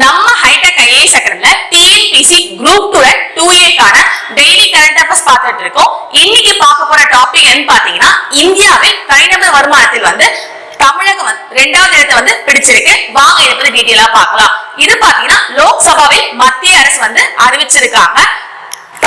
நம்ம hitech IAS அகாடமில TNPSC group two two ஏக்கான டெய்லி கரண்ட் அஃபேர்ஸ் பார்த்துட்டு இருக்கோம். இன்னைக்கு பார்க்க போற டாபிக் என்னன்னு பாத்தீங்கன்னா இந்தியாவில் தனிநபர் வருமானத்தில் வந்து தமிழகம் வந்து ரெண்டாவது இடத்தை வந்து பிடிச்சிருக்கு. வாங்க இதை பத்தி டீட்டெயிலா பார்க்கலாம். இது பாத்தீங்கன்னா லோக்சபாவில் மத்திய அரசு வந்து அறிவிச்சிருக்காங்க.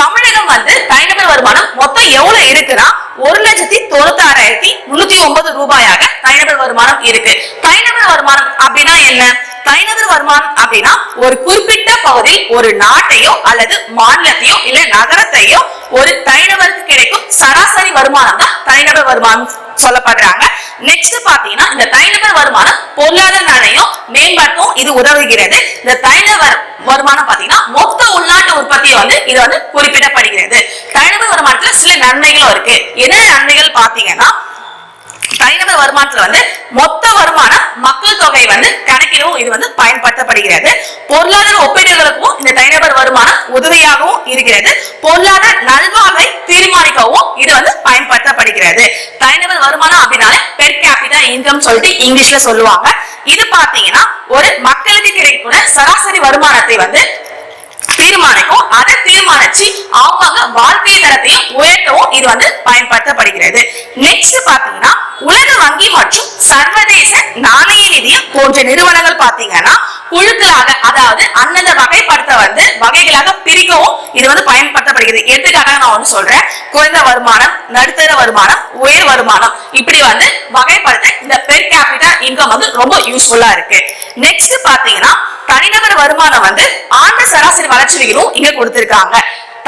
தமிழகம் வந்து தனிநபர் வருமானம் மொத்தம் எவ்வளவு இருக்குன்னா ஒரு லட்சத்தி தொண்ணூத்தி ஆறாயிரத்தி முன்னூத்தி ஒன்பது ரூபாயாக தனிநபர் வருமானம் இருக்கு. தனிநபர் வருமானம் அப்படின்னா என்ன? தனிநபர் வருமானம் அப்படின்னா ஒரு குறிப்பிட்ட பகுதி ஒரு நாட்டையோ அல்லது மாநிலத்தையோ இல்ல நகரத்தையோ ஒரு தனிநபருக்கு கிடைக்கும் சராசரி வருமானம் தான் தனிநபர் வருமானம் சொல்லப்படுறாங்க. நெக்ஸ்ட் பாத்தீங்கன்னா இந்த தனிநபர் வருமானம் பொருளாதார நலனையும் மேம்பாட்டும் இது உதவுகிறது. இந்த தனிநபர் வருமானம் பாத்தீங்கன்னா மொத்த உள்நாட்டு உற்பத்தியை வந்து இது வந்து குறிப்பிடப்படுகிறது. தனிநபர் வருமானத்துல சில நன்மைகளும் இருக்கு. என்ன நன்மைகள் பாத்தீங்கன்னா தனிநபர் வருமானத்துல வந்து மொத்த வருமானம் மக்கள் தொகை வந்து கணக்கிடவும் இது வந்து பயன்படுத்தப்படுகிறது பொருளாதார ஒப்பீடுகளுக்கும் இந்த தனிநபர் வருமானம் உதவியாகவும் இருக்கிறது. பொருளாதார நல்வாழ்வை தீர்மானிக்கவும் இது வந்து பயன்படுத்தப்படுகிறது. தனிநபர் வருமானம் அப்படின்னாலே பெர் கேபிட்டா இன்கம் சொல்லிட்டு இங்கிலீஷ்ல சொல்லுவாங்க. இது பாத்தீங்கன்னா ஒரு மக்களுக்கு கிடைக்கக்கூடிய சராசரி வருமானத்தை வந்து தீர்மானிக்கும். அதை தீர்மானிச்சு அவங்க வாழ்க்கை தரத்தையும் உயர்த்தவும் இது வந்து பயன்படுத்தப்படுகிறது. நெக்ஸ்ட் பாத்தீங்கன்னா உலக வங்கி மற்றும் சர்வதேச நாணய நிதியம் போன்ற நிறுவனங்கள் பாத்தீங்கன்னா குழுக்களாக அதாவது அந்தந்த வகைப்படுத்த வந்து வகைகளை பிரிக்கவும் இது வந்து பயன்படுத்தப்படுகிறது எடுத்துக்காட்டாக சொல்றேன். குறைந்த வருமானம் நடுத்தர வருமானம் உயர் வருமானம். இப்படி வந்து வகைப்படுத்த இந்த பெர் கேபிட்டா இன்கம் வந்து ரொம்ப யூஸ்ஃபுல்லா இருக்கு. நெக்ஸ்ட் பாத்தீங்கன்னா தனிநபர் வருமானம் வந்து ஆண்டு சராசரி வளர்ச்சி விகிதம் இங்க கொடுத்திருக்காங்க.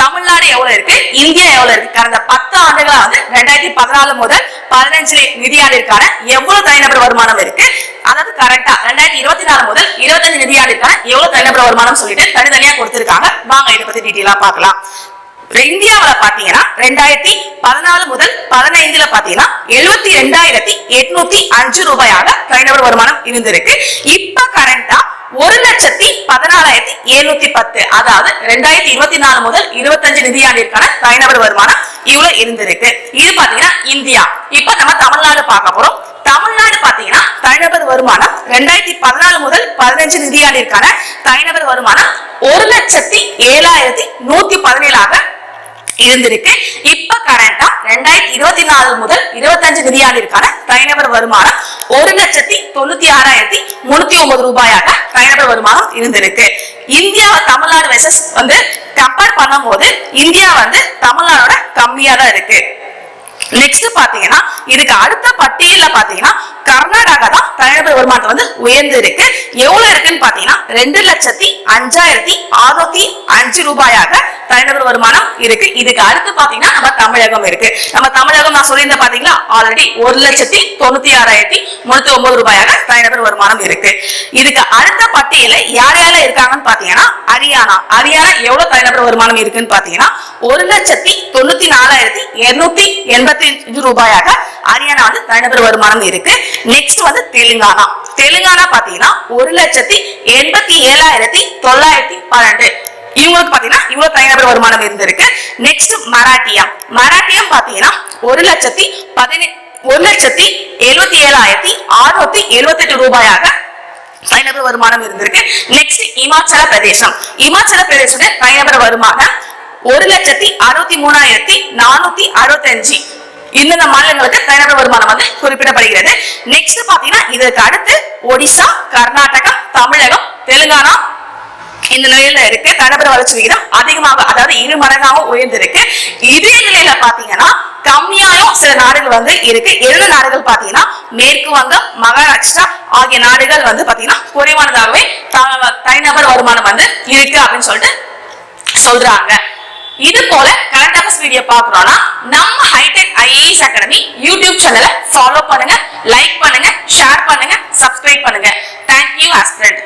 தமிழ்நாடு எவ்வளவு இருக்கு? இந்தியா எவ்வளவு இருக்கு? கடந்த பத்து ஆண்டுகளா வந்து ரெண்டாயிரத்தி பதினாலு முதல் பதினஞ்சுல நிதியாண்டிற்கான எவ்வளவு தனிநபர் வருமானம் இருக்கு? அதாவது கரெக்டா ரெண்டாயிரத்தி இருபத்தி நாலு முதல் இருபத்தஞ்சு நிதியாண்டிற்கான எவ்வளவு தனிநபர் வருமானம் சொல்லிட்டு தனித்தனியா கொடுத்திருக்காங்க. வாங்க இதை பத்தி டீட்டெயிலா பாக்கலாம் இந்தியாவில் பாத்தீங்கன்னா ரெண்டாயிரத்தி பதினாலு முதல் பதினைந்துல பாத்தீங்கன்னா எழுபத்தி ரெண்டாயிரத்தி எட்நூத்தி அஞ்சு ரூபாயாக தனிநபர் வருமானம் இருந்திருக்கு. இப்ப கரண்டா ஒரு லட்சத்தி பதினாலாயிரத்தி எழுநூத்தி பத்து அதாவது ரெண்டாயிரத்தி இருபத்தி நாலு முதல் இருபத்தஞ்சு நிதியாண்டிற்கான தனிநபர் வருமானம் இவ்வளவு இருந்திருக்கு. இது பாத்தீங்கன்னா இந்தியா. இப்ப நம்ம தமிழ்நாடு பார்க்க போறோம். தமிழ்நாடு பாத்தீங்கன்னா தனிநபர் வருமானம் ரெண்டாயிரத்தி பதினாலு முதல் பதினஞ்சு நிதியாண்டிற்கான தனிநபர் வருமானம் ஒரு லட்சத்தி ஏழாயிரத்தி நூத்தி பதினேழாக இருந்திருக்கு இப்ப கரண்டா ரெண்டாயிரத்தி இருபத்தி நாலு முதல் இருபத்தஞ்சு நிதியாண்டிற்கான தனிநபர் வருமானம் ஒரு லட்சத்தி தொண்ணூத்தி ஆறாயிரத்தி முன்னூத்தி ஒன்பது ரூபாயாக தனிநபர் வருமானம் இருந்திருக்கு. இந்தியா தமிழ்நாடு வெசஸ் வந்து கம்பேர் பண்ணும்போது இந்தியா வந்து தமிழ்நாடோட கம்மியா தான் இருக்கு. நெக்ஸ்ட் பாத்தீங்கன்னா இதுக்கு அடுத்த பட்டியல பாத்தீங்கன்னா கர்நாடகா தான் தனிநபர் வருமானத்தை வந்து உயர்ந்து இருக்கு எவ்வளவு இருக்குன்னு பாத்தீங்கன்னா ரெண்டு லட்சத்தி அஞ்சாயிரத்தி அறுநூத்தி அஞ்சு ரூபாயாக தனிநபர் வருமானம் இருக்கு. இதுக்கு அடுத்து பாத்தீங்கன்னா நம்ம தமிழகம் இருக்கு. நம்ம தமிழகம் நான் சொல்லியிருந்தேன் பாத்தீங்களா? ஆல்ரெடி ஒரு லட்சத்தி தொண்ணூத்தி ஆறாயிரத்தி முன்னூத்தி ஒன்பது ரூபாயாக தனிநபர் வருமானம் இருக்கு. இதுக்கு அடுத்த பட்டியல யார் யாரெல்லாம் இருக்காங்கன்னு பாத்தீங்கன்னா ஹரியானா. ஹரியானா எவ்வளவு தனிநபர் வருமானம் இருக்குன்னு பாத்தீங்கன்னா ஒரு லட்சத்தி தொண்ணூத்தி நாலாயிரத்தி இருநூத்தி எண்பத்தி அஞ்சு ரூபாயாக ஹரியானா வந்து தனிநபர் வருமானம் இருக்கு. நெக்ஸ்ட் வந்து தெலுங்கானா. தெலுங்கானா பாத்தீங்கன்னா ஒரு லட்சத்தி எண்பத்தி ஏழாயிரத்தி தொள்ளாயிரத்தி பன்னெண்டு. இவங்களுக்கு பாத்தீங்கன்னா இவ்வளவு தனிநபர் வருமானம் இருந்திருக்கு. நெக்ஸ்ட் மராட்டியம் மராட்டியம் பாத்தீங்கன்னா ஒரு லட்சத்தி பதினெட்டு ஒரு லட்சத்தி எழுபத்தி ஏழாயிரத்தி அறுநூத்தி எழுபத்தி எட்டு ரூபாயாக தனிநபர் வருமானம் இருந்திருக்கு. நெக்ஸ்ட் இமாச்சல பிரதேசம். இமாச்சல பிரதேசோட தனிநபர் வருமானம் ஒரு லட்சத்தி அறுபத்தி மூணாயிரத்தி நானூத்தி அறுபத்தஞ்சு. இந்தந்த மாநிலங்களுக்கு தனிநபர் வருமானம் வந்து குறிப்பிடப்படுகிறது. நெக்ஸ்ட் பாத்தீங்கன்னா இதற்கு அடுத்து ஒடிசா கர்நாடகா தமிழகம் தெலுங்கானா இந்த நிலையில இருக்கு. கணவர் வளர்ச்சி விகிதம் அதிகமாக அதாவது இரு மடங்காக உயர்ந்திருக்கு. இதே நிலையில பாத்தீங்கன்னா கம்மியாலும் சில நாடுகள் வந்து இருக்கு. எந்த நாடுகள் பாத்தீங்கன்னா மேற்கு வங்கம் மகாராஷ்டிரா ஆகிய நாடுகள் வந்து பாத்தீங்கன்னா குறைவானதாகவே த- தனிநபர் வருமானம் வந்து இருக்கு அப்படின்னு சொல்லிட்டு சொல்றாங்க. இது போல கரண்ட் அஃபேர்ஸ் வீடியோ பாக்குறோம்னா நம்ம ஹைடெக் ஐஏஎஸ் அகாடமி யூடியூப் சேனலை ஃபாலோ பண்ணுங்க லைக் பண்ணுங்க ஷேர் பண்ணுங்க சப்ஸ்கிரைப் பண்ணுங்க. Thank you aspirant